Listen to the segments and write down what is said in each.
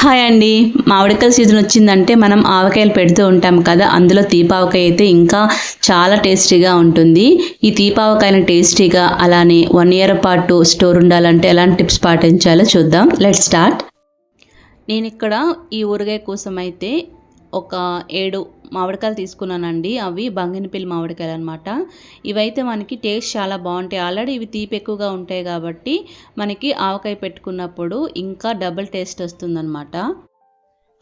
Hi అండి. మామిడికాయల season వచ్చిందంటే మనం ఆవకాయలు పెడుతూ ఉంటాం కదా అందులో తీపావకాయ అయితే ఇంకా చాలా టేస్టీగా ఉంటుంది. ఈ తీపావకాయని టేస్టీగా అలానే వన్ ఇయర్ పాటు స్టోర్ ఉండాలంటే ఎలాంటి టిప్స్ పాటించాలో చూద్దాం. Let start. నేను ఇక్కడ ఈ ఊరగాయ కోసం అయితే ఒక ఏడు మామిడికాయలు తీసుకున్నానండి. అవి బంగినపల్లి మామిడికాయలు అనమాట ఇవైతే మనకి టేస్ట్ చాలా బాగుంటాయి. ఆల్రెడీ ఇవి తీపి ఎక్కువగా ఉంటాయి కాబట్టి మనకి ఆవకాయ పెట్టుకున్నప్పుడు ఇంకా డబుల్ టేస్ట్ వస్తుందన్నమాట.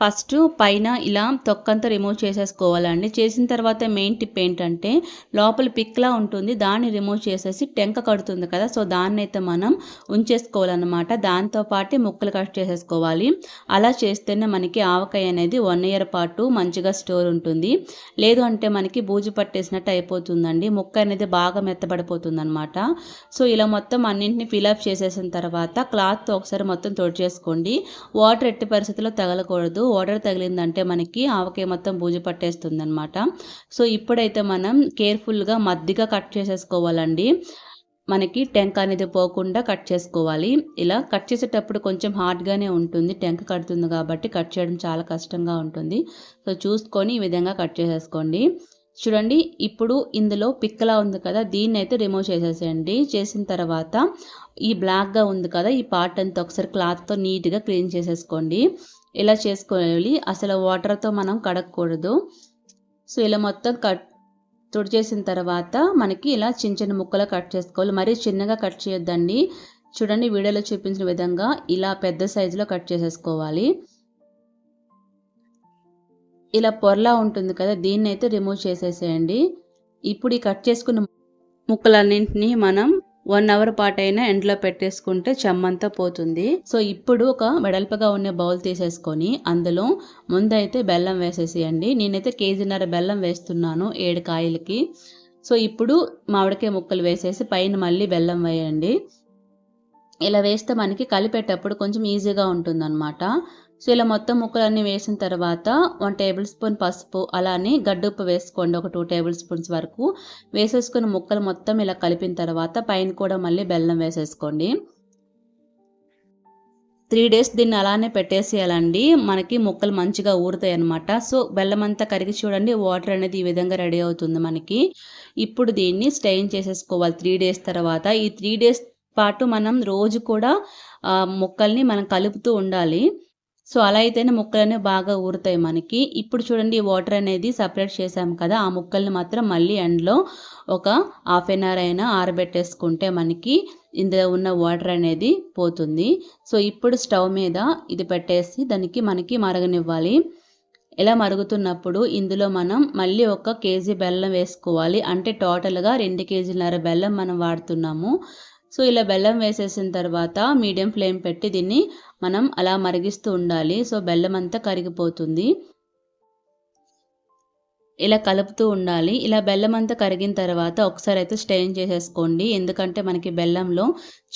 ఫస్ట్ పైన ఇలా తొక్కంతా రిమూవ్ చేసేసుకోవాలండి. చేసిన తర్వాత మెయిన్ టిప్ ఏంటంటే లోపల పిక్లా ఉంటుంది. దాన్ని రిమూవ్ చేసేసి టెంక కడుతుంది కదా. సో దాన్ని అయితే మనం ఉంచేసుకోవాలన్నమాట. దాంతోపాటు ముక్కలు కట్ చేసేసుకోవాలి. అలా చేస్తేనే మనకి ఆవకాయ అనేది వన్ ఇయర్ పాటు మంచిగా స్టోర్ ఉంటుంది. లేదు అంటే మనకి బూజు పట్టేసినట్టు అయిపోతుందండి. ముక్క అనేది బాగా మెత్తబడిపోతుంది అనమాట సో ఇలా మొత్తం అన్నింటిని ఫిలప్ చేసేసిన తర్వాత క్లాత్తో ఒకసారి మొత్తం తొడి చేసుకోండి వాటర్ ఎట్టి పరిస్థితుల్లో తగలకూడదు. వాటర్ తగిలిందంటే మనకి ఆవకాయ మొత్తం బూజు పట్టేస్తుంది అనమాట సో ఇప్పుడైతే మనం కేర్ఫుల్గా మద్దిగా కట్ చేసేసుకోవాలండి. మనకి టెంక అనేది పోకుండా కట్ చేసుకోవాలి. ఇలా కట్ చేసేటప్పుడు కొంచెం హార్డ్గానే ఉంటుంది. టెంక కడుతుంది కాబట్టి కట్ చేయడం చాలా కష్టంగా ఉంటుంది. సో చూసుకొని ఈ విధంగా కట్ చేసేసుకోండి. చూడండి ఇప్పుడు ఇందులో పిక్కలా ఉంది కదా దీన్ని అయితే రిమూవ్ చేసేసేయండి. చేసిన తర్వాత ఈ బ్లాక్గా ఉంది కదా ఈ పార్ట్ అంతా ఒకసారి క్లాత్తో నీట్గా క్లీన్ చేసేసుకోండి. ఇలా చేసుకోవాలి? అసలు వాటర్తో మనం కడగకూడదు. సో ఇలా మొత్తం కట్ తుడిచేసిన తర్వాత మనకి ఇలా చిన్న చిన్న ముక్కలు కట్ చేసుకోవాలి. మరీ చిన్నగా కట్ చేయొద్దండి. చూడండి వీడియోలో చూపించిన విధంగా ఇలా పెద్ద సైజులో కట్ చేసేసుకోవాలి. ఇలా పొరలా ఉంటుంది కదా దీన్ని అయితే రిమూవ్ చేసేసేయండి. ఇప్పుడు ఈ కట్ చేసుకున్న ముక్కలన్నింటినీ మనం వన్ అవర్ పాటైనా ఎండలో పెట్టేసుకుంటే చెమ్మంతా పోతుంది. సో ఇప్పుడు ఒక వెడల్పగా ఉన్న బౌల్ తీసేసుకొని అందులో ముందైతే బెల్లం వేసేసేయండి. నేనైతే కేజీన్నర బెల్లం వేస్తున్నాను ఏడు కాయలకి. సో ఇప్పుడు మామిడికాయ ముక్కలు వేసేసి పైన మళ్ళీ బెల్లం వేయండి. ఇలా వేస్తే మనకి కలిపేటప్పుడు కొంచెం ఈజీగా ఉంటుందన్నమాట. సో ఇలా మొత్తం ముక్కలన్నీ వేసిన తర్వాత వన్ టేబుల్ స్పూన్ పసుపు అలానే గడ్డుప్పు వేసుకోండి. ఒక టూ టేబుల్ స్పూన్స్ వరకు. వేసేసుకుని ముక్కలు మొత్తం ఇలా కలిపిన తర్వాత పైన కూడా మళ్ళీ బెల్లం వేసేసుకోండి. త్రీ డేస్ దీన్ని అలానే పెట్టేసేయాలండి. మనకి ముక్కలు మంచిగా ఊరుతాయి అనమాట సో బెల్లం అంతా కరిగి చూడండి వాటర్ అనేది ఈ విధంగా రెడీ అవుతుంది మనకి. ఇప్పుడు దీన్ని స్టెయిన్ చేసేసుకోవాలి త్రీ డేస్ తర్వాత. ఈ త్రీ డేస్ పాటు మనం రోజు కూడా ముక్కల్ని మనం కలుపుతూ ఉండాలి. సో అలా అయితేనే ముక్కలు బాగా ఊరుతాయి మనకి. ఇప్పుడు చూడండి వాటర్ అనేది సపరేట్ చేసాము కదా ఆ ముక్కల్ని మాత్రం మళ్ళీ ఎండ్లో ఒక హాఫ్ అన్ అవర్ అయినా ఆరబెట్టేసుకుంటే మనకి ఇందులో ఉన్న వాటర్ అనేది పోతుంది. సో ఇప్పుడు స్టవ్ మీద ఇది పెట్టేసి దానికి మనకి మరగనివ్వాలి. ఇలా మరుగుతున్నప్పుడు ఇందులో మనం మళ్ళీ ఒక కేజీ బెల్లం వేసుకోవాలి. అంటే టోటల్గా రెండు కేజీలన్నర బెల్లం మనం వాడుతున్నాము. సో ఇలా బెల్లం వేసేసిన తర్వాత మీడియం ఫ్లేమ్ పెట్టి దీన్ని మనం అలా మరిగిస్తూ ఉండాలి. సో బెల్లం అంతా కరిగిపోతుంది. ఇలా కలుపుతూ ఉండాలి. ఇలా బెల్లం అంతా కరిగిన తర్వాత ఒకసారి అయితే స్టెయిన్ చేసేసుకోండి. ఎందుకంటే మనకి బెల్లంలో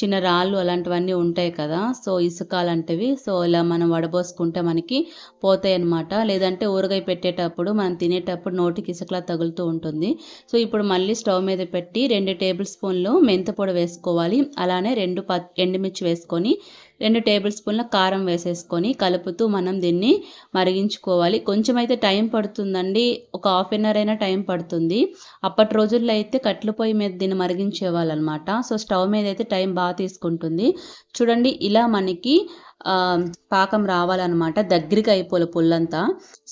చిన్న రాళ్ళు అలాంటివన్నీ ఉంటాయి కదా. సో ఇసుకాలంటివి. సో ఇలా మనం వడబోసుకుంటే మనకి పోతాయి అనమాట లేదంటే ఊరగాయ పెట్టేటప్పుడు మనం తినేటప్పుడు నోటికి ఇసుకలా తగులుతూ ఉంటుంది. సో ఇప్పుడు మళ్ళీ స్టవ్ మీద పెట్టి రెండు టేబుల్ స్పూన్లు మెంతపొడి వేసుకోవాలి. అలానే రెండు ప ఎండుమిర్చి వేసుకొని రెండు టేబుల్ స్పూన్ల కారం వేసేసుకొని కలుపుతూ మనం దీన్ని మరిగించుకోవాలి. కొంచెం అయితే టైం పడుతుందండి. ఒక హాఫ్ అన్ అవర్ అయినా టైం పడుతుంది. అప్పటి రోజుల్లో అయితే కట్లు పొయ్యి మీద దీన్ని మరిగించేవాళ్ళనమాట. సో స్టవ్ మీద అయితే టైం బాగా తీసుకుంటుంది. చూడండి ఇలా మనకి పాకం రావాలన్నమాట దగ్గరికి అయిపోలే పుల్లంతా.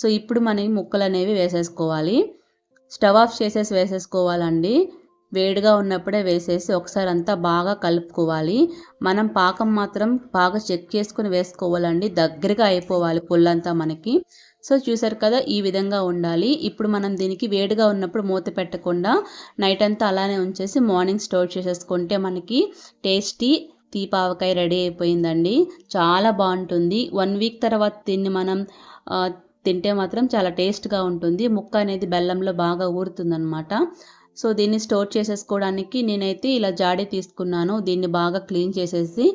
సో ఇప్పుడు మనం ముక్కలు అనేవి వేసేసుకోవాలి. స్టవ్ ఆఫ్ చేసేసి వేసేసుకోవాలండి. వేడిగా ఉన్నప్పుడే వేసేసి ఒకసారి అంతా బాగా కలుపుకోవాలి. మనం పాకం మాత్రం బాగా చెక్ చేసుకుని వేసుకోవాలండి. దగ్గరగా అయిపోవాలి పుల్లంతా మనకి. సో చూసారు కదా ఈ విధంగా ఉండాలి. ఇప్పుడు మనం దీనికి వేడిగా ఉన్నప్పుడు మూత పెట్టకుండా నైట్ అంతా అలానే ఉంచేసి మార్నింగ్ స్టోర్ చేసేసుకుంటే మనకి టేస్టీ తీపావకాయ రెడీ అయిపోయిందండి. చాలా బాగుంటుంది. వన్ వీక్ తర్వాత దీన్ని మనం తింటే మాత్రం చాలా టేస్ట్గా ఉంటుంది. ముక్క అనేది బెల్లంలో బాగా ఊరుతుందనమాట సో దీన్ని స్టోర్ చేసేసుకోవడానికి నేనైతే ఇలా జాడి తీసుకున్నాను. దీన్ని బాగా క్లీన్ చేసేసి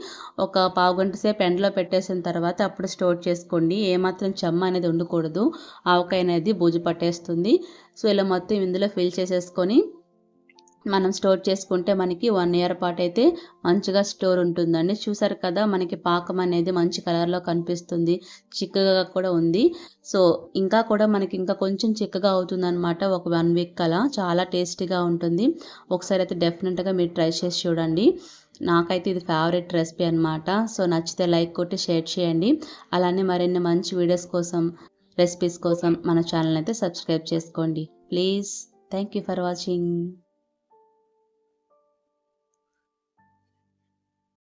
ఒక పావు గంట సేపు ఎండలో పెట్టేసిన తర్వాత అప్పుడు స్టోర్ చేసుకోండి. ఏమాత్రం చెమ్మ అనేది ఉండకూడదు. ఆవకాయ అనేది బూజు పట్టేస్తుంది. సో ఇలా మొత్తం ఇందులో ఫిల్ చేసేసుకొని మనం స్టోర్ చేసుకుంటే మనకి వన్ ఇయర్ పాటు అయితే మంచిగా స్టోర్ ఉంటుందండి. చూసారు కదా మనకి పాకం అనేది మంచి కలర్లో కనిపిస్తుంది. చిక్కగా కూడా ఉంది. సో ఇంకా కూడా మనకి ఇంకా కొంచెం చిక్కగా అవుతుంది అనమాట ఒక వన్ వీక్ అలా చాలా టేస్టీగా ఉంటుంది. ఒకసారి అయితే డెఫినెట్గా మీరు ట్రై చేసి చూడండి. నాకైతే ఇది ఫేవరెట్ రెసిపీ అనమాట సో నచ్చితే లైక్ కొట్టి షేర్ చేయండి. అలానే మరిన్ని మంచి వీడియోస్ కోసం రెసిపీస్ కోసం మన ఛానల్ అయితే సబ్స్క్రైబ్ చేసుకోండి. Please thank you for watching